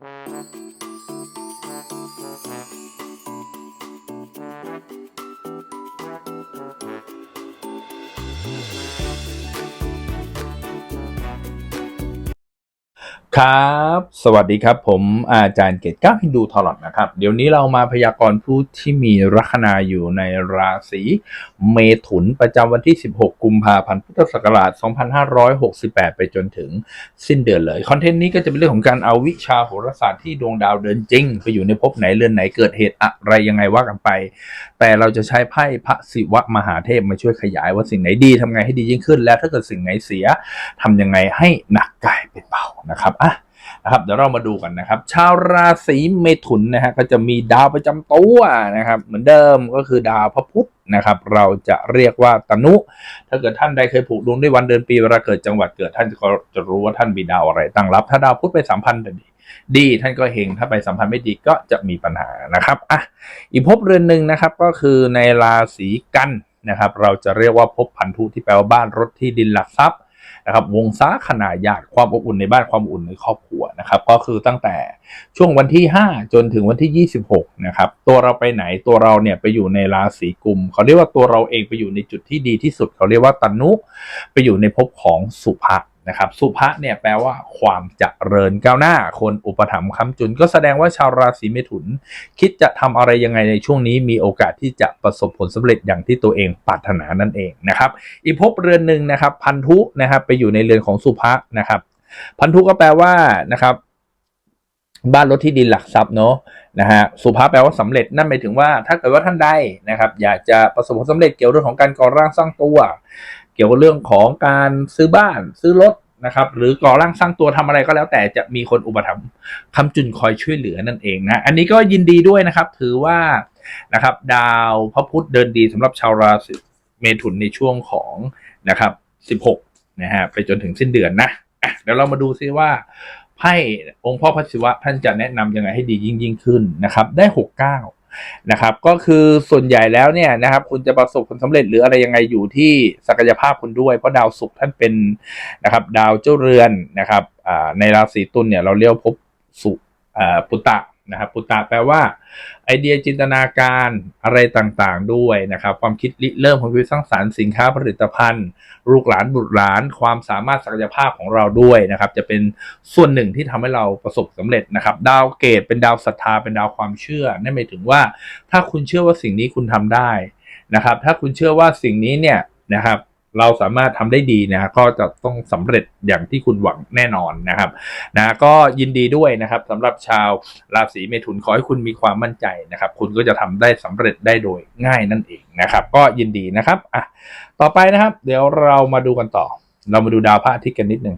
Música ครับ สวัสดีครับ ผมอาจารย์เกตก้าฮินดูทอรอดนะครับ เดี๋ยวนี้เรามาพยากรณ์ผู้ที่มีลัคนาอยู่ในราศีเมถุนประจำวันที่ 16 กุมภาพันธ์พุทธศักราช 2568 ไปจนถึงสิ้นเดือนเลย คอนเทนต์นี้ก็จะเป็นเรื่องของการเอาวิชาโหราศาสตร์ที่ดวงดาวเดินจริง ไปอยู่ในภพไหนเรือนไหนเกิดเหตุอะไรยังไงว่ากันไป แต่เราจะใช้ไพ่พระศิวะมหาเทพมาช่วยขยายว่าสิ่งไหนดีทำไงให้ดียิ่งขึ้น และถ้าเกิดสิ่งไหนเสียทำยังไงให้หนักกลายเป็นเบานะครับอะ นะครับเดี๋ยวเรามาดูกันนะครับ ชาวราศีเมถุนนะฮะก็จะมีดาวประจำตัวนะครับ เหมือนเดิมก็คือดาวพระพุธนะครับ เราจะเรียกว่าตนุ ถ้าเกิดท่านใดเคยผูกดวงด้วยวันเดือนปีเวลาเกิดจังหวัดเกิดท่านก็จะรู้ว่าท่านมีดาวอะไรตั้งรับ ถ้าดาวพุธไปสัมพันธ์ดีดีท่านก็เฮงถ้าไปสัมพันธ์ไม่ดีก็จะมีปัญหานะครับอะอีกภพเรือนหนึ่งนะครับก็คือในราศีกันนะครับ เราจะเรียกว่าภพพันธุที่แปลว่าบ้านรถที่ดินหลักทรัพย์ นะครับวงซ่าขนาดใหญ่ความอบอุ่นในบ้านความอบอุ่นในครอบครัวนะครับก็คือตั้งแต่ช่วงวันที่ 5 จนถึงวันที่ 26นะครับตัวเราไปไหนตัวเราเนี่ยไปอยู่ในราศีกุมเขาเรียกว่าตัวเราเองไปอยู่ในจุดที่ดีที่สุด เขาเรียกว่าตนุไปอยู่ในภพของสุภะ นะครับสุภะเนี่ยแปลว่าความเจริญก้าวหน้า คนอุปถัมภ์ค้ำจุน ก็แสดงว่าชาวราศีเมถุน คิดจะทำอะไรยังไงในช่วงนี้ มีโอกาสที่จะประสบผลสำเร็จอย่างที่ตัวเองปรารถนานั่นเองนะครับอีกภพเรือนหนึ่งนะครับ พันธุนะครับไปอยู่ในเรือนของสุภะนะครับพันธุก็แปลว่านะครับบ้านรถที่ดินหลักทรัพย์เนาะนะฮะสุภาพแปลว่าสำเร็จนั่นหมายถึงว่าถ้าเกิดว่าท่านใดนะครับ อยากจะประสบผลสำเร็จเกี่ยวเรื่องของการก่อร่างสร้างตัว เกี่ยวกับเรื่องของการซื้อบ้านซื้อรถนะครับหรือก่อร่างสร้างตัวทำอะไรก็แล้วแต่จะมีคนอุปถัมภ์คำจุนคอยช่วยเหลือนั่นเองนะ อันนี้ก็ยินดีด้วยนะครับ ถือว่านะครับ ดาวพระพุธเดินดีสำหรับชาวราศีเมถุนในช่วงของนะครับ 16 นะฮะไปจนถึงสิ้นเดือนนะเดี๋ยวเรามาดูซิว่าไพ่องค์พ่อพระศิวะท่านจะแนะนำยังไงให้ดียิ่งยิ่งขึ้นนะครับ ได้ 69 นะครับ ก็คือส่วนใหญ่แล้วเนี่ยนะครับ คุณจะประสบผลสำเร็จหรืออะไรยังไงอยู่ที่ศักยภาพคุณด้วย เพราะดาวศุกร์ท่านเป็นนะครับ ดาวเจ้าเรือนนะครับในราศีตุลเนี่ยเราเรียกว่าภพสุอ่าปุตตะ นะครับปุตตะแปลว่าไอเดียจินตนาการอะไรต่างๆด้วยนะครับ ความคิดริเริ่มของวิสร้างสรรค์สินค้าผลิตภัณฑ์ ลูกหลานบุตรหลาน ความสามารถศักยภาพของเราด้วยนะครับ จะเป็นส่วนหนึ่งที่ทำให้เราประสบสำเร็จนะครับ ดาวเกตเป็นดาวศรัทธาเป็นดาวความเชื่อนั่นหมายถึงว่า ถ้าคุณเชื่อว่าสิ่งนี้คุณทำได้นะครับ ถ้าคุณเชื่อว่าสิ่งนี้เนี่ยนะครับ เราสามารถทำได้ดีนะก็จะต้องสำเร็จอย่างที่คุณหวังแน่นอนนะครับนะก็ยินดีด้วยนะครับสำหรับชาวราศีเมถุนขอให้คุณมีความมั่นใจนะครับ คุณก็จะทำได้สำเร็จได้โดยง่ายนั่นเองนะครับ ก็ยินดีนะครับอะต่อไปนะครับ เดี๋ยวเรามาดูกันต่อ เรามาดูดาวพระอาทิตย์กันนิดหนึ่ง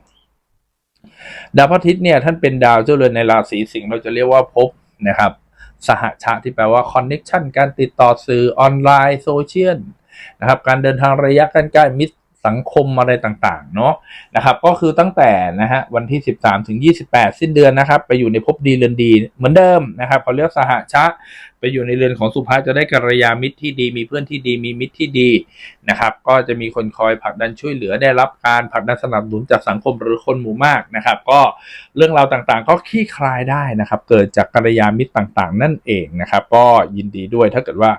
ดาวพระอาทิตย์เนี่ยท่านเป็นดาวเจ้าเรือนในราศีสิงห์เราจะเรียกว่าภพนะครับ สหชะที่แปลว่าคอนเน็ชันการติดต่อสื่อออนไลน์โซเชียล นะครับ การเดินทางระยะใกล้ๆมิตรสังคมอะไรต่างๆ เนาะนะครับ ก็คือตั้งแต่นะฮะวันที่ 13 ถึง 28 สิ้นเดือนนะครับ ไปอยู่ในภพดีเรือนดีเหมือนเดิมนะครับเขาเรียกสหชะ ไปอยู่ในเรือนของสุภาจะได้กัลยามิตรที่ดี มีเพื่อนที่ดีมีมิตรที่ดีนะครับ ก็จะมีคนคอยผลักดันช่วยเหลือได้รับการผลักดันสนับสนุนจากสังคมหรือคนหมู่มากนะครับ ก็เรื่องราวต่างๆ ก็คลี่คลายได้นะครับ เกิดจากกัลยามิตรต่างๆ นั่นเองนะครับ ก็ยินดีด้วยถ้าเกิดว่า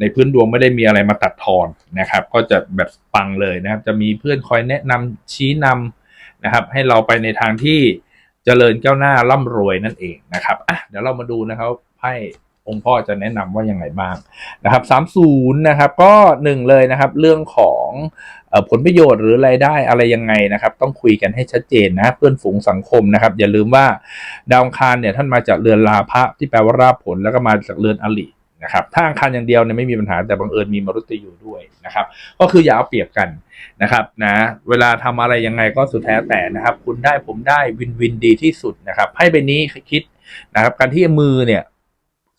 ในพื้นดวงไม่ได้มีอะไรมาตัดทอนนะครับ ก็จะแบบปังเลยนะครับ จะมีเพื่อนคอยแนะนำชี้นำนะครับ ให้เราไปในทางที่เจริญก้าวหน้าร่ำรวยนั่นเองนะครับอะเดี๋ยวเรามาดูนะครับไพ่องค์พ่อจะแนะนำว่ายังไงบ้างนะครับ30นะครับ ก็หนึ่งเลยนะครับ เรื่องของผลประโยชน์หรือรายได้อะไรยังไงนะครับ ต้องคุยกันให้ชัดเจนนะเพื่อนฝูงสังคมนะครับ อย่าลืมว่าดาวคารเนี่ยท่านมาจากเรือนลาภะที่แปลว่าราบผลแล้วก็มาจากเรือนอลิ นะครับถ้าอังคารอย่างเดียวเนี่ยไม่มีปัญหาแต่บังเอิญมีมรุตยูด้วยนะครับก็คืออย่าเอาเปรียบกันนะครับนะเวลาทำอะไรยังไงก็สุดแท้แต่นะครับ คุณได้ผมได้วินวินดีที่สุดนะครับให้ใบนี้คิดนะครับ การที่มือเนี่ย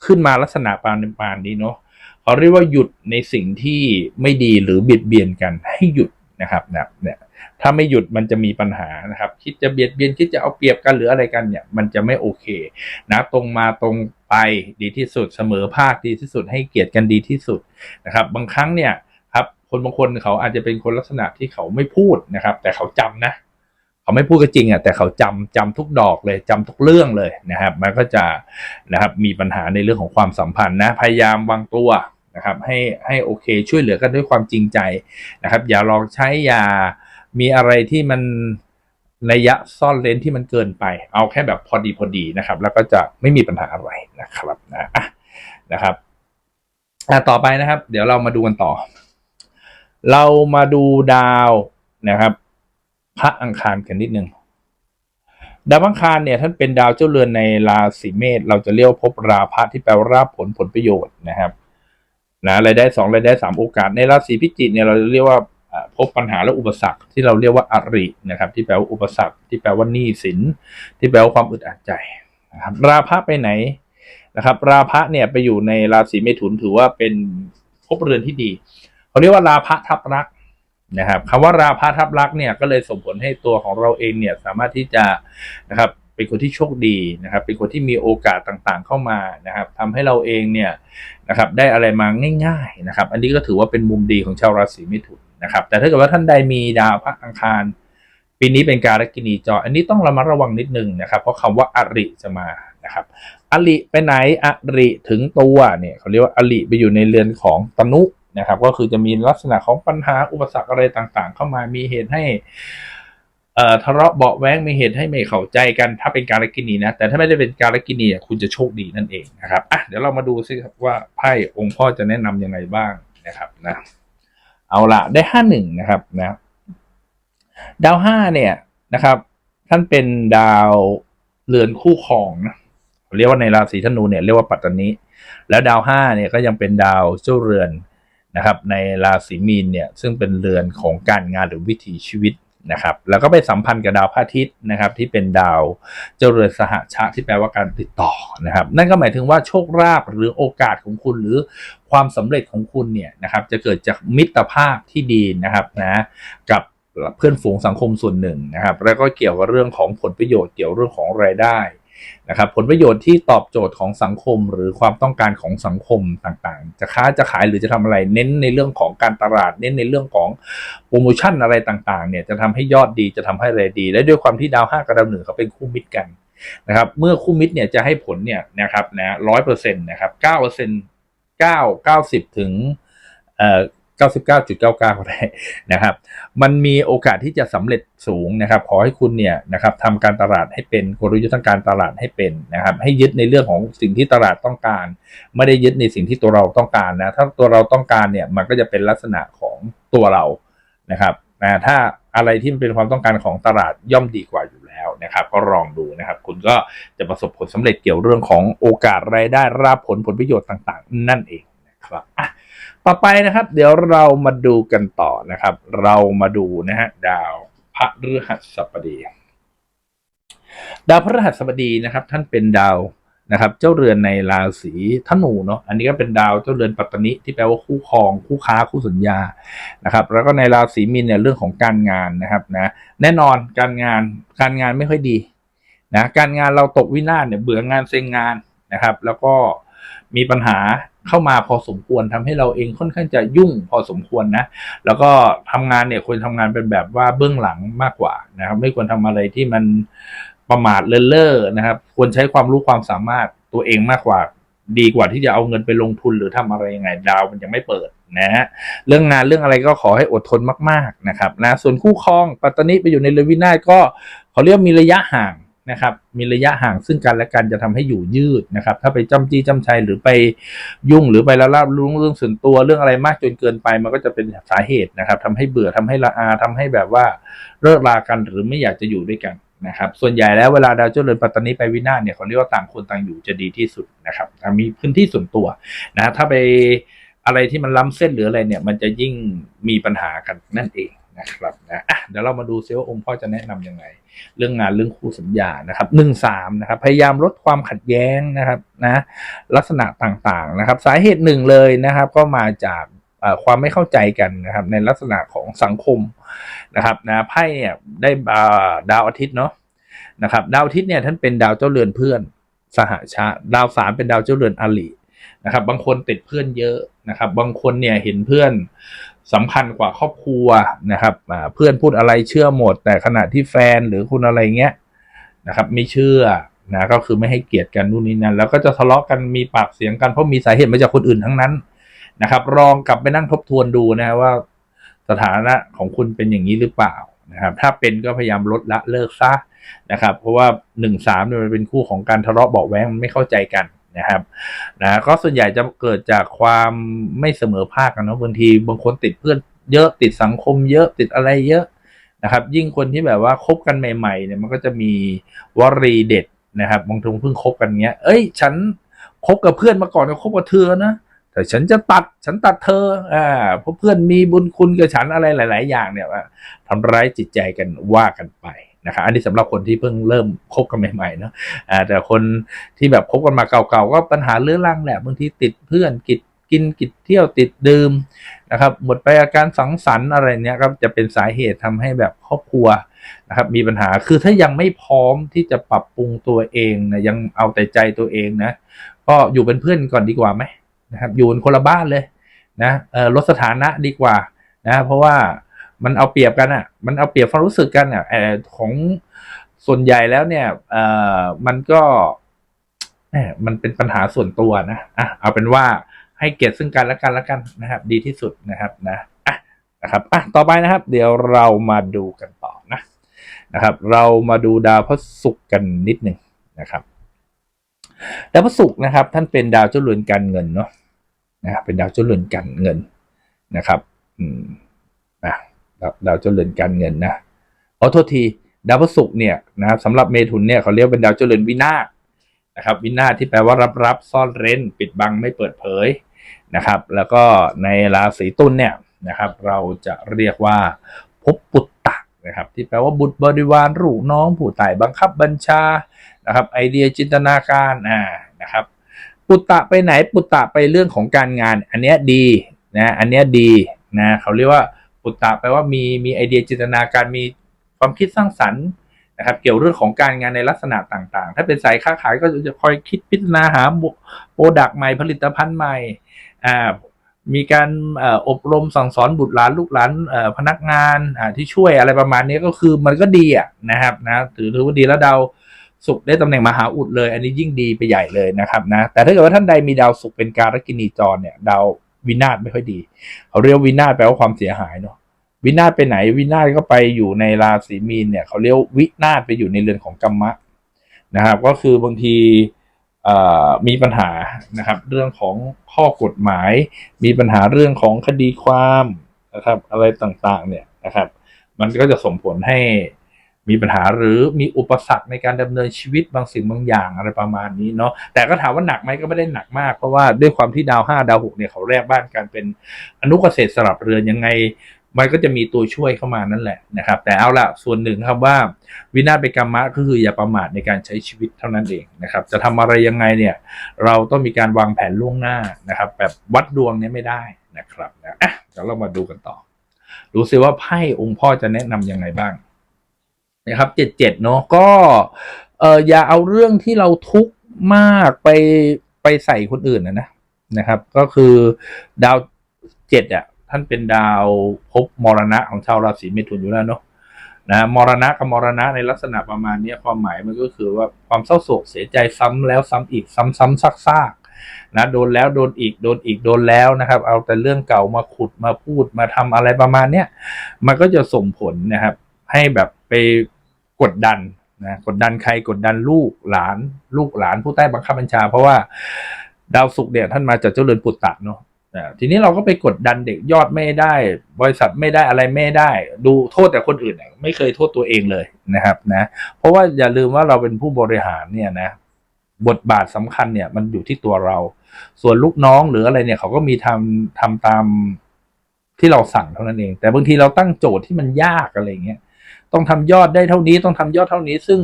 ขึ้นมาลักษณะปานปานนี้เนาะเขาเรียกว่าหยุดในสิ่งที่ไม่ดีหรือเบียดเบียนกันให้หยุดนะครับนะเนี่ยถ้าไม่หยุดมันจะมีปัญหานะครับ คิดจะเบียดเบียนคิดจะเอาเปรียบกันหรืออะไรกันเนี่ย มันจะไม่โอเค นะ ตรงมาตรง ไปดีที่สุดเสมอภาคดีที่สุดให้เกียรติกันดีที่สุดนะครับบางครั้งเนี่ยครับคนบางคนเขาอาจจะเป็นคนลักษณะที่เขาไม่พูดนะครับ แต่เขาจำนะ เขาไม่พูดก็จริงอะแต่เขาจำจำทุกดอกเลยจำทุกเรื่องเลยนะครับ มันก็จะนะครับมีปัญหาในเรื่องของความสัมพันธ์นะพยายามวางตัวนะครับให้ให้โอเคช่วยเหลือกันด้วยความจริงใจนะครับ อย่าลองใช้ยามีอะไรที่มัน ระยะซ่อนเลนที่มันเกินไป เอาแค่แบบพอดีพอดีนะครับ แล้วก็จะไม่มีปัญหาอะไรนะครับนะะนะครับอะต่อไปนะครับ เดี๋ยวเรามาดูกันต่อ เรามาดูดาวนะครับ พระอังคารกันนิดนึงดาวอังคารเนี่ยท่านเป็นดาวเจ้าเรือนในราศีเมษเราจะเรียกว่าพราพะที่แปลว่าราบผลผลประโยชน์นะครับนะรายได้สองรายได้สามโอกาสในราศีพิจิกเนี่ยเราจะเรียกว่า พบปัญหาและอุปสรรคที่เราเรียกว่าอรินะครับ ที่แปลว่าอุปสรรค ที่แปลว่าหนี้สิน ที่แปลว่าความอึดอัดใจนะครับราพะไปไหนนะครับ ราพะเนี่ยไปอยู่ในราศีเมถุนถือว่าเป็นภพเรือนที่ดีเขาเรียกว่าราพะทับรักนะครับคำว่าราพะทับลักษ์เนี่ยก็เลยส่งผลให้ตัวของเราเองเนี่ยสามารถที่จะนะครับเป็นคนที่โชคดีนะครับ เป็นคนที่มีโอกาสต่างๆเข้ามานะครับทำให้เราเองเนี่ยนะครับได้อะไรมาง่าย ๆนะครับ อันนี้ก็ถือว่าเป็นมุมดีของชาวราศีเมถุน นะครับ แต่ถ้าเกิดว่าท่านใดมีดาวพระอังคาร ปีนี้เป็นการกินีจอ อันนี้ต้องระมัดระวังนิดนึงนะครับ เพราะคำว่าอริจะมานะครับอริไปไหนอริถึงตัวเนี่ยเขาเรียกว่าอริไปอยู่ในเรือนของตนุนะครับ ก็คือจะมีลักษณะของปัญหาอุปสรรคอะไรต่างๆ เข้ามามีเหตุให้เอ่อทะเลาะเบาะแว้งมีเหตุให้ไม่เข้าใจกันถ้าเป็นการกินีนะ แต่ถ้าไม่ได้เป็นการกินีคุณจะโชคดีนั่นเองนะครับอะเดี๋ยวเรามาดูซิครับว่าไพ่องค์พ่อจะแนะนำยังไงบ้างนะครับนะ เอาละได้ห้าหนึ่งนะครับนะดาวห้าเนี่ยนะครับ ท่านเป็นดาวเรือนคู่ครองนะเรียกว่าในราศีธนูเนี่ยเรียกว่าปัตตานีแล้วดาวห้าเนี่ยก็ยังเป็นดาวเจ้าเรือนนะครับ ในราศีมีนเนี่ยซึ่งเป็นเรือนของการงานหรือวิถีชีวิต นะครับแล้วก็ไปสัมพันธ์กับดาวพระอาทิตย์นะครับ ที่เป็นดาวเจริญสหชะที่แปลว่าการติดต่อนะครับ นั่นก็หมายถึงว่าโชคลาภหรือโอกาสของคุณหรือความสำเร็จของคุณเนี่ยนะครับ จะเกิดจากมิตรภาพที่ดีนะครับนะกับเพื่อนฝูงสังคมส่วนหนึ่งนะครับ แล้วก็เกี่ยวกับเรื่องของผลประโยชน์เกี่ยวเรื่องของรายได้ นะครับผลประโยชน์ที่ตอบโจทย์ของสังคมหรือความต้องการของสังคมต่างๆ จะค้าจะขายหรือจะทำอะไรเน้นในเรื่องของการตลาด เน้นในเรื่องของโปรโมชั่นอะไรต่างๆเนี่ยจะทำให้ยอดดีจะทำให้อะไรดี และด้วยความที่ดาวห้ากับดาวหนึ่งเขาเป็นคู่มิตรกันนะครับเมื่อคู่มิตรเนี่ยจะให้ผลเนี่ยนะครับนะร้อยเปอร์เซ็นต์นะครับเก้าเปอร์เซ็นต์เก้าเก้าสิบถึงเอ่อ 99.99ได้นะครับ มันมีโอกาสที่จะสำเร็จสูงนะครับ ขอให้คุณเนี่ยนะครับทำการตลาดให้เป็นกลยุทธ์ทางการตลาดให้เป็นนะครับ ให้ยึดในเรื่องของสิ่งที่ตลาดต้องการ ไม่ได้ยึดในสิ่งที่ตัวเราต้องการนะ ถ้าตัวเราต้องการเนี่ย มันก็จะเป็นลักษณะของตัวเรานะครับนะถ้าอะไรที่มันเป็นความต้องการของตลาดย่อมดีกว่าอยู่แล้วนะครับ ก็ลองดูนะครับ คุณก็จะประสบผลสำเร็จเกี่ยวเรื่องของโอกาสรายได้ราบผลผลประโยชน์ต่าง ๆ นั่นเอง นะครับอะต่อไปนะครับ เดี๋ยวเรามาดูกันต่อนะครับ เรามาดูนะฮะดาวพระฤหัสบดี ดาวพระฤหัสบดีนะครับ ท่านเป็นดาวนะครับ เจ้าเรือนในราศีธนูเนาะอันนี้ก็เป็นดาวเจ้าเรือนปัตตนิที่แปลว่าคู่ครอง คู่ค้าคู่สัญญานะครับ แล้วก็ในราศีมีนเนี่ยเรื่องของการงานนะครับนะแน่นอนการงานการงานไม่ค่อยดีนะการงานเราตกวินาศเนี่ยเบื่องานเซ็งงานนะครับ แล้วก็มีปัญหา เข้ามาพอสมควรทำให้เราเองค่อนข้างจะยุ่งพอสมควรนะ แล้วก็ทำงานเนี่ยควรทำงานเป็นแบบว่าเบื้องหลังมากกว่านะครับ ไม่ควรทำอะไรที่มันประมาทเลินเล่อนะครับ ควรใช้ความรู้ความสามารถตัวเองมากกว่าดีกว่าที่จะเอาเงินไปลงทุนหรือทำอะไรยังไง ดาวมันยังไม่เปิดนะฮะเรื่องงานเรื่องอะไรก็ขอให้อดทนมาก ๆนะครับนะส่วนคู่ครองปัตตานีไปอยู่ในเรวินาก็เขาเรียกมีระยะห่าง นะครับ มีระยะห่างซึ่งกันและกันจะทำให้อยู่ยืดนะครับ ถ้าไปจ้ำจี้จ้ำชัยหรือไปยุ่งหรือไปละลาบลุ้งเรื่องส่วนตัวเรื่องอะไรมากจนเกินไป มันก็จะเป็นสาเหตุนะครับทำให้เบื่อทำให้ละอาทำให้แบบว่าเลิกลากันหรือไม่อยากจะอยู่ด้วยกันนะครับ ส่วนใหญ่แล้วเวลาดาวเจ้าเรือนปัตตานีไปวินาศเนี่ยเขาเรียกว่าต่างคนต่างอยู่จะดีที่สุดนะครับมีพื้นที่ส่วนตัวนะถ้าไปอะไรที่มันล้ำเส้นหรืออะไรเนี่ย มันจะยิ่งมีปัญหากันนั่นเอง นะครับนะอะเดี๋ยวเรามาดูซิว่าองค์พ่อจะแนะนํำยังไง เรื่องงานเรื่องคู่สัญญานะครับหนึ่งสามนะครับ พยายามลดความขัดแย้งนะครับนะลักษณะต่างๆนะครับ สาเหตุหนึ่งเลยนะครับ ก็มาจากความไม่เข้าใจกันนะครับในลักษณะของสังคมนะครับนะไพ่เนี่ยได้ดาวอาทิตย์เนาะนะครับดาวอาทิตย์เนี่ยท่านเป็นดาวเจ้าเรือนเพื่อนสหชาดาวสามเป็นดาวเจ้าเรือนอลินะครับ บางคนติดเพื่อนเยอะ นะครับ บางคนเนี่ยเห็นเพื่อนสำคัญกว่าครอบครัวนะครับเพื่อนพูดอะไรเชื่อหมด แต่ขณะที่แฟนหรือคุณอะไรเงี้ยนะครับ ไม่เชื่อนะก็คือไม่ให้เกียรติกันนู่นนี่นั่นแล้วก็จะทะเลาะกันมีปากเสียงกันเพราะมีสาเหตุมาจากคนอื่นทั้งนั้นนะครับลองกลับไปนั่งทบทวนดูนะว่า สถานะของคุณเป็นอย่างนี้หรือเปล่านะครับ ถ้าเป็นก็พยายามลดละเลิกซะนะครับ เพราะว่าหนึ่งสามเนี่ยมันเป็นคู่ของการทะเลาะเบาแว้งมันไม่เข้าใจกัน นะครับนะก็ส่วนใหญ่จะเกิดจากความไม่เสมอภาคกันเนาะบางทีบางคนติดเพื่อนเยอะติดสังคมเยอะติดอะไรเยอะนะครับ ยิ่งคนที่แบบว่าคบกันใหม่ๆเนี่ยมันก็จะมีวลีเด็ดนะครับบางทีเพิ่งคบกันเงี้ย เอ้ย ฉันคบกับเพื่อนมาก่อนก็คบกับเธอนะแต่ฉันจะตัดฉันตัดเธออ่าเพราะเพื่อนมีบุญคุณกับฉันอะไรหลาย ๆ อย่างเนี่ยทำร้ายจิตใจกันว่ากันไป นะครับอันนี้สำหรับคนที่เพิ่งเริ่มคบกันใหม่ๆเนาะแต่คนที่แบบคบกันมาเก่าๆก็ปัญหาเรื้อรังแหละบางทีติดเพื่อนกิดกินกิดเที่ยวติดดื่มนะครับ หมดไปอาการสังสรรค์อะไรเนี้ยครับจะเป็นสาเหตุทำให้แบบครอบครัวนะครับมีปัญหาคือถ้ายังไม่พร้อมที่จะปรับปรุงตัวเองนะยังเอาแต่ใจตัวเองนะก็อยู่เป็นเพื่อนก่อนดีกว่าไหมนะครับอยู่นคนละบ้านเลยนะเออลดสถานะดีกว่านะเพราะว่า มันเอาเปรียบกันอะ มันเอาเปรียบความรู้สึกกันอะของส่วนใหญ่แล้วเนี่ยเออมันก็แหมมันเป็นปัญหาส่วนตัวนะอะเอาเป็นว่าให้เกียรติซึ่งกันและกันและกันนะครับ ดีที่สุดนะครับนะอะนะครับอะต่อไปนะครับ เดี๋ยวเรามาดูกันต่อนะนะครับ เรามาดูดาวพระศุกร์กันนิดหนึ่งนะครับดาวพระศุกร์นะครับ ท่านเป็นดาวเจ้าเรือนการเงินเนาะนะครับเป็นดาวเจ้าเรือนการเงินนะครับ อืม ดาวเจ้าเรือนการเงินนะขอโทษทีดาวพระศุกร์เนี่ยนะครับสำหรับเมถุนเนี่ยเขาเรียกเป็นดาวเจ้าเรือนวินาศนะครับวินาศที่แปลว่ารับรับซ่อนเร้น ปิดบังไม่เปิดเผยนะครับ แล้วก็ในราศีตุลเนี่ยนะครับ เราจะเรียกว่าภพปุตตะนะครับที่แปลว่าบุตรบริวารลูกน้องผู้ใต้บังคับบัญชานะครับไอเดียจินตนาการอ่านะครับ ปุตตะไปไหนปุตตะไปเรื่องของการงาน อันเนี้ยดีนะอันเนี้ยดีนะเขาเรียกว่า ปุตตะแปลว่ามีมีไอเดียจินตนาการมีความคิดสร้างสรรค์นะครับ เกี่ยวเรื่องของการงานในลักษณะต่างๆ ถ้าเป็นสายค้าขายก็จะคอยคิดพิจารณาหาโปรดักต์ใหม่ผลิตภัณฑ์ใหม่อ่ามีการอบรมสั่งสอนบุตรหลานลูกหลานพนักงานที่ช่วยอะไรประมาณนี้ก็คือมันก็ดีอะนะครับนะถือถือว่าดีแล้วดาวสุขได้ตำแหน่งมหาอุดเลย อันนี้ยิ่งดีไปใหญ่เลยนะครับนะแต่ถ้าเกิดว่าท่านใดมีดาวสุขเป็นการกินีจรเนี่ยดาว วินาศไม่ค่อยดีเขาเรียกวินาศแปลว่าความเสียหายเนาะวินาศไปไหน วินาศก็ไปอยู่ในราศีมีนเนี่ยเขาเรียกวินาศไปอยู่ในเรือนของกรรมะนะครับ ก็คือบางทีมีปัญหานะครับ เรื่องของข้อกฎหมาย มีปัญหาเรื่องของคดีความนะครับ อะไรต่างๆ เนี่ยนะครับ มันก็จะส่งผลให้ มีปัญหาหรือมีอุปสรรคในการดำเนินชีวิตบางสิ่งบางอย่างอะไรประมาณนี้เนาะแต่ก็ถามว่าหนักไหมก็ไม่ได้หนักมาก เพราะว่าด้วยความที่ดาวห้าดาวหกเนี่ยเขาแรกบ้านกันเป็นอนุเกษตรสลับเรือนยังไงมันก็จะมีตัวช่วยเข้ามานั่นแหละนะครับ แต่เอาละส่วนหนึ่งครับว่า วินาศไปกรรมะก็คืออย่าประมาทในการใช้ชีวิตเท่านั้นเองนะครับ จะทำอะไรยังไงเนี่ย เราต้องมีการวางแผนล่วงหน้านะครับ แบบวัดดวงเนี่ยไม่ได้นะครับนะอะเดี๋ยวเรามาดูกันต่อ ดูซิว่าไพ่องค์พ่อจะแนะนํำยังไงบ้าง นะครับเจ็ดเจ็ดเนาะก็เอออย่าเอาเรื่องที่เราทุกข์มากไปไปใส่คนอื่นนะนะนะครับ ก็คือดาวเจ็ดอะท่านเป็นดาวภพมรณะของชาวราศีเมถุนอยู่แล้วเนาะนะมรณะกับมรณะในลักษณะประมาณนี้ความหมายมันก็คือว่าความเศร้าโศกเสียใจซ้ำแล้วซ้ำอีก ซ้ำซ้ำซักซากนะโดนแล้วโดนอีกโดนอีกโดนแล้วนะครับ เอาแต่เรื่องเก่ามาขุดมาพูดมาทำอะไรประมาณเนี้ยมันก็จะส่งผลนะครับ ให้แบบไป กดดันนะกดดันใครกดดันลูกหลาน ลูกหลานผู้ใต้บังคับบัญชา เพราะว่าดาวศุกร์เนี่ยท่านมาจากเจ้าเรือนปุตตะเนาะทีนี้เราก็ไปกดดันเด็กยอดไม่ได้ บริษัทไม่ได้อะไรไม่ได้ ดูโทษแต่คนอื่นไม่เคยโทษตัวเองเลยนะครับนะเพราะว่าอย่าลืมว่าเราเป็นผู้บริหารเนี่ยนะบทบาทสำคัญเนี่ยมันอยู่ที่ตัวเรา ส่วนลูกน้องหรืออะไรเนี่ยเขาก็มีทำทำตามที่เราสั่งเท่านั้นเอง แต่บางทีเราตั้งโจทย์ที่มันยากอะไรเงี้ย ต้องทำยอดได้เท่านี้ต้องทำยอดเท่านี้ ซึ่ง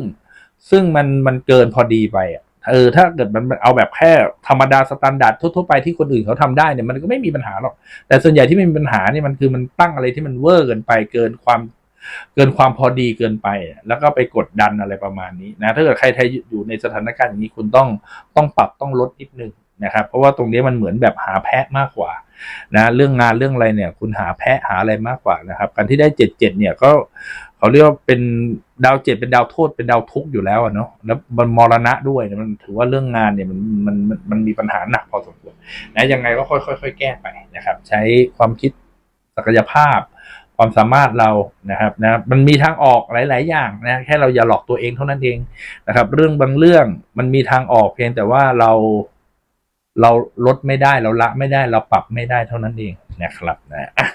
ซึ่งมันมันเกินพอดีไปอะเออถ้าเกิดมันเอาแบบแค่ธรรมดาสแตนดาร์ดทั่วๆไปที่คนอื่นเขาทำได้เนี่ยมันก็ไม่มีปัญหาหรอก แต่ส่วนใหญ่ที่มีปัญหาเนี่ยมันคือมันตั้งอะไรที่มันเวอร์เกินไปเกินความเกินความพอดีเกินไป แล้วก็ไปกดดันอะไรประมาณนี้นะถ้าเกิดใครไทยอยู่ในสถานการณ์อย่างนี้คุณต้องต้องปรับต้องลดนิดนึงนะครับ เพราะว่าตรงนี้มันเหมือนแบบหาแพะมากกว่านะเรื่องงานเรื่องอะไรเนี่ย คุณหาแพะหาอะไรมากกว่านะครับ การที่ได้เจ็ดเจ็ดเนี่ยก็ เขาเรียกว่าเป็นดาวเจ็ดเป็นดาวโทษเป็นดาวทุกข์อยู่แล้วอะเนาะแล้วมันมรณะด้วยมันถือว่าเรื่องงานเนี่ยมันมันมันมันมีปัญหาหนักพอสมควรนะยังไงก็ค่อยๆค่อยแก้ไปนะครับ ใช้ความคิดศักยภาพ ความสามารถเรานะครับนะมันมีทางออกหลาย ๆ อย่างนะแค่เราอย่าหลอกตัวเองเท่านั้นเองนะครับ เรื่องบางเรื่องมันมีทางออกเพียงแต่ว่าเราเราลดไม่ได้เราละไม่ได้เราปรับไม่ได้เท่านั้นเองนะครับนะอะ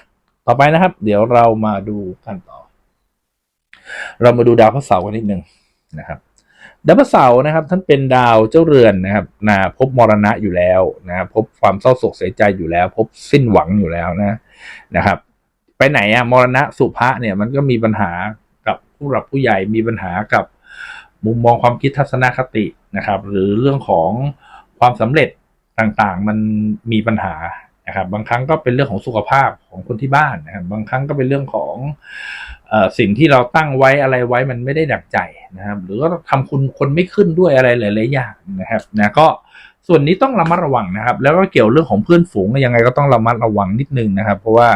ต่อไปนะครับ เดี๋ยวเรามาดูกันต่อ เรามาดูดาวพระเสาร์กันนิดนึงนะครับดาวพระเสาร์นะครับท่านเป็นดาวเจ้าเรือนนะครับนะพบมรณะอยู่แล้วนะพบความเศร้าโศกเสียใจอยู่แล้ว พบสิ้นหวังอยู่แล้วนะนะครับ ไปไหนอะมรณะสุภะเนี่ยมันก็มีปัญหากับผู้หลักผู้ใหญ่มีปัญหากับมุมมองความคิดทัศนคตินะครับ หรือเรื่องของความสำเร็จต่างๆ มันมีปัญหานะครับ บางครั้งก็เป็นเรื่องของสุขภาพของคนที่บ้านนะครับ บางครั้งก็เป็นเรื่องของ สิ่งที่เราตั้งไว้อะไรไว้มันไม่ได้ดังใจนะครับ หรือว่าทำคุณคนไม่ขึ้นด้วยอะไรหลายๆอย่างนะครับนะก็ส่วนนี้ต้องระมัดระวังนะครับ แล้วก็เกี่ยวเรื่องของเพื่อนฝูงยังไงก็ต้องระมัดระวังนิดนึงนะครับ เพราะว่า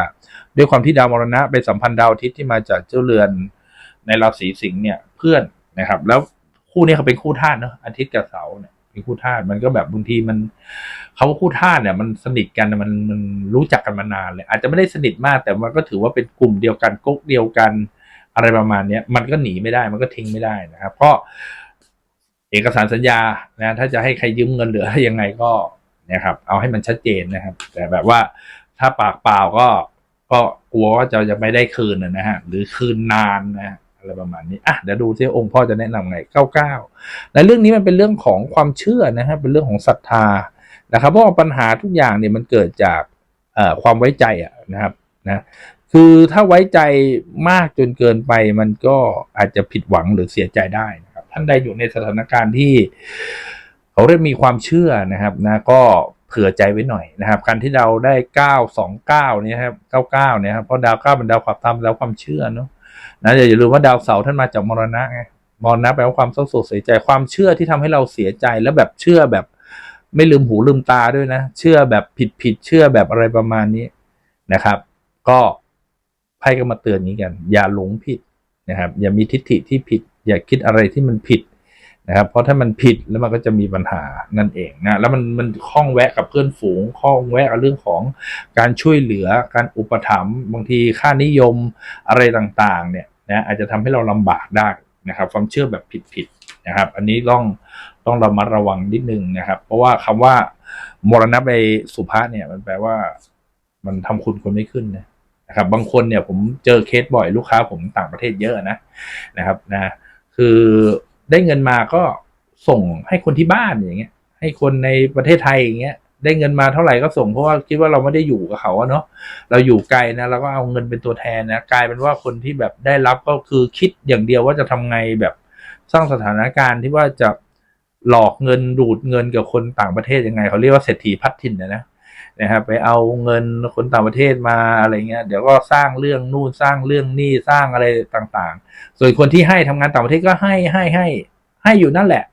ด้วยความที่ดาวมรณะเป็นสัมพันธ์ดาวอาทิตย์ที่มาจากเจ้าเรือนในราศีสิงห์เนี่ยเพื่อนนะครับ แล้วคู่นี้เขาเป็นคู่ธาตุเนอะอาทิตย์กับเสาร์เนี่ย เป็นคู่ธาตุมันก็แบบบางทีมันเขาว่าคู่ธาตุเนี่ย มันสนิทกันมันมันรู้จักกันมานานเลย อาจจะไม่ได้สนิทมาก แต่มันก็ถือว่าเป็นกลุ่มเดียวกันก๊กเดียวกันอะไรประมาณเนี้ย มันก็หนีไม่ได้มันก็ทิ้งไม่ได้นะครับเพราะเอกสารสัญญานะถ้าจะให้ใครยืมเงินเหลือยังไงก็นะครับ เอาให้มันชัดเจนนะครับ แต่แบบว่าถ้าปากเปล่าก็ก็กลัวว่าจะจะไม่ได้คืนนะนะฮะหรือคืนนานนะฮะ อะไรประมาณนี้อะเดี๋ยวดูซิองค์พ่อจะแนะนำไงเก้าเก้าและเรื่องนี้มันเป็นเรื่องของความเชื่อนะฮะเป็นเรื่องของศรัทธานะครับเพราะปัญหาทุกอย่างเนี่ยมันเกิดจากเอ่อความไว้ใจอะนะครับนะคือถ้าไว้ใจมากจนเกินไปมันก็อาจจะผิดหวังหรือเสียใจได้นะครับ ท่านใดอยู่ในสถานการณ์ที่เขาเรียกมีความเชื่อนะครับนะก็เผื่อใจไว้หน่อยนะครับ การที่เราได้เก้าสองเก้านี่ยครับเก้าเก้าเนี่ยครับเพราะดาวเก้าเป็นดาวความธรรมดาวความเชื่อเนาะ นะอย่าลืมว่าดาวเสาร์ท่านมาจากมรณะไงมรณะแปลว่าความเศร้าโศกเสียใจความเชื่อที่ทำให้เราเสียใจแล้วแบบเชื่อแบบไม่ลืมหูลืมตาด้วยนะ เชื่อแบบผิดผิดเชื่อแบบอะไรประมาณนี้นะครับ ก็ไพ่ก็มาเตือนนี้กัน อย่าหลงผิดนะครับ อย่ามีทิฏฐิที่ผิด อย่าคิดอะไรที่มันผิดนะครับ เพราะถ้ามันผิดแล้วมันก็จะมีปัญหานั่นเองนะแล้วมันมันคล้องแวะกับเพื่อนฝูงคล้องแวะกับเรื่องของการช่วยเหลือการอุปถัมภ์บางทีค่านิยมอะไรต่างๆ เนี่ย นะอาจจะทำให้เราลำบากได้นะครับ ความเชื่อแบบผิดๆนะครับ อันนี้ต้องต้องเระมัดระวังนิดนึงนะครับ เพราะว่าคำว่ามรณะไปสุภาษเนี่ย มันแปลว่า มันทำคุณคนไม่ขึ้นนะนะครับ บางคนเนี่ยผมเจอเคสบ่อยลูกค้าผมต่างประเทศเยอะนะนะครับนะคือได้เงินมาก็ส่งให้คนที่บ้านอย่างเงี้ย ให้คนในประเทศไทยอย่างเงี้ย ได้เงินมาเท่าไหร่ก็ส่งเพราะว่าคิดว่าเราไม่ได้อยู่กับเขาเนาะเราอยู่ไกลนะเราก็เอาเงินเป็นตัวแทนนะกลายเป็นว่าคนที่แบบได้รับก็คือคิดอย่างเดียวว่าจะทำไงแบบสร้างสถานการณ์ที่ว่าจะหลอกเงินดูดเงินกับคนต่างประเทศยังไงเขาเรียกว่าเศรษฐีพัดถิ่นนะนะนะครับไปเอาเงินคนต่างประเทศมาอะไรเงี้ยเดี๋ยวก็สร้างเรื่องนู่นสร้างเรื่องนี่สร้างอะไรต่างๆ ส่วนคนที่ให้ทำงานต่างประเทศก็ให้ให้ให้ให้อยู่นั่นแหละ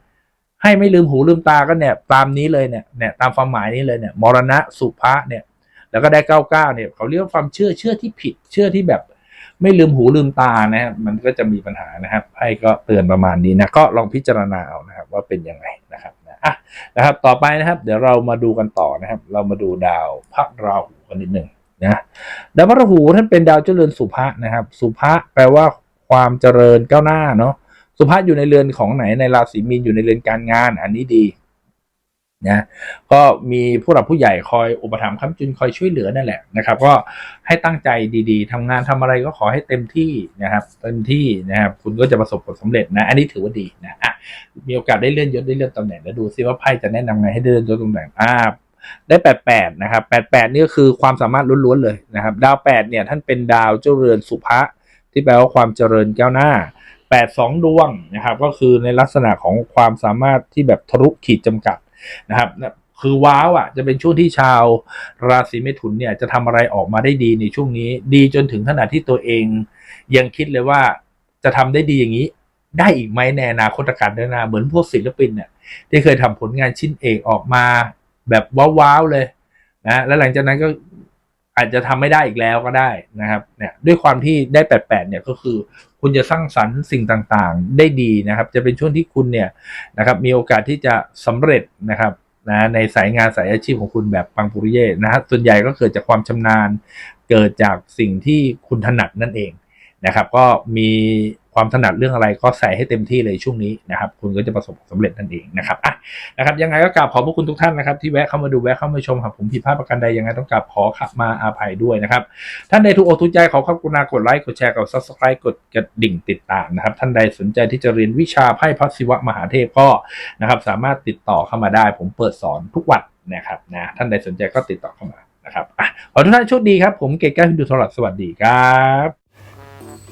ให้ไม่ลืมหูลืมตาก็เนี่ยตามนี้เลยเนี่ยเนี่ยตามความหมายนี้เลยเนี่ยมรณะสุภะเนี่ย แล้วก็ได้เก้าเก้าเนี่ยเขาเรียกว่าความเชื่อเชื่อที่ผิด เชื่อที่แบบ ไม่ลืมหูลืมตานะครับมันก็จะมีปัญหานะครับไพ่ก็เตือนประมาณนี้นะก็ลองพิจารณาเอานะครับ ว่าเป็นยังไงนะครับนะอะนะครับ ต่อไปนะครับ เดี๋ยวเรามาดูกันต่อนะครับ เรามาดูดาวพระราหูกันนิดหนึ่งนะดาวพระราหูท่านเป็นดาวเจริญสุภะนะครับ สุภะแปลว่าความเจริญก้าวหน้าเนาะ สุภาพอยู่ในเรือนของไหนในราศีมีนอยู่ในเรือนการงาน อันนี้ดีนะก็มีผู้หลักผู้ใหญ่คอยอุปถัมภ์ค้ำจุนคอยช่วยเหลือนั่นแหละนะครับ ก็ให้ตั้งใจดีๆทำงานทำอะไรก็ขอให้เต็มที่นะครับ เต็มที่นะครับ คุณก็จะประสบผลสำเร็จนะ อันนี้ถือว่าดีนะอะมีโอกาสได้เลื่อนยศได้เลื่อนตำแหน่งแล้วดูซิว่าไพ่จะแนะนำไงให้ได้เลื่อนยศตำแหน่งอ่าได้แปดแปดนะครับแปดแปดนี่ก็คือความสามารถล้วนๆเลยนะครับ ดาวแปดเนี่ยท่านเป็นดาวเจ้าเรือนสุภะที่แปลว่าความเจริญก้าวหน้า แปดสองดวงนะครับ ก็คือในลักษณะของความสามารถที่แบบทะลุขีดจำกัดนะครับนะคือว้าวอะจะเป็นช่วงที่ชาวราศีเมถุนเนี่ยจะทำอะไรออกมาได้ดีในช่วงนี้ ดีจนถึงขนาดที่ตัวเอง ยังคิดเลยว่าจะทำได้ดีอย่างนี้ ได้อีกไหมในอนาคตการเดินหน้าเหมือนพวกศิลปินเนี่ยที่เคยทำผลงานชิ้นเอกออกมา แบบว้าวๆเลยนะแล้วหลังจากนั้นก็ อาจจะทำไม่ได้อีกแล้วก็ได้นะครับเนี่ยด้วยความที่ได้แปดแปดเนี่ยก็คือ คุณจะสร้างสรรค์สิ่งต่างๆ ได้ดีนะครับ จะเป็นช่วงที่คุณเนี่ยนะครับมีโอกาสที่จะสำเร็จนะครับนะในสายงานสายอาชีพของคุณแบบปังปุริเย่นะฮะส่วนใหญ่ก็เกิดจากความชำนาญ เกิดจากสิ่งที่คุณถนัดนั่นเองนะครับ ก็มี ความถนัดเรื่องอะไรก็ใส่ให้เต็มที่เลยช่วงนี้นะครับคุณก็จะประสบความสำเร็จนั่นเองนะครับอะนะครับยังไงก็กราบขอบพระคุณทุกท่านนะครับที่แวะเข้ามาดูแวะเข้ามาชมหากผมผิดพลาดประการใดยังไงต้องกราบขอขมาอาภัยด้วยนะครับท่านใดถูกอกถูกใจขอขอบคุณากดไลค์กดแชร์กด subscribe กดกระดิ่งติดตามนะครับท่านใดสนใจที่จะเรียนวิชาไพ่พัศิวะมหาเทพก็นะครับสามารถติดต่อเข้ามาได้ ผมเปิดสอนทุกวันนะครับนะท่านใดสนใจก็ติดต่อเข้ามานะครับอะขอทุกท่านโชคดีครับ ผมเกศแก้วฮินดูทรอดสวัสดีครับ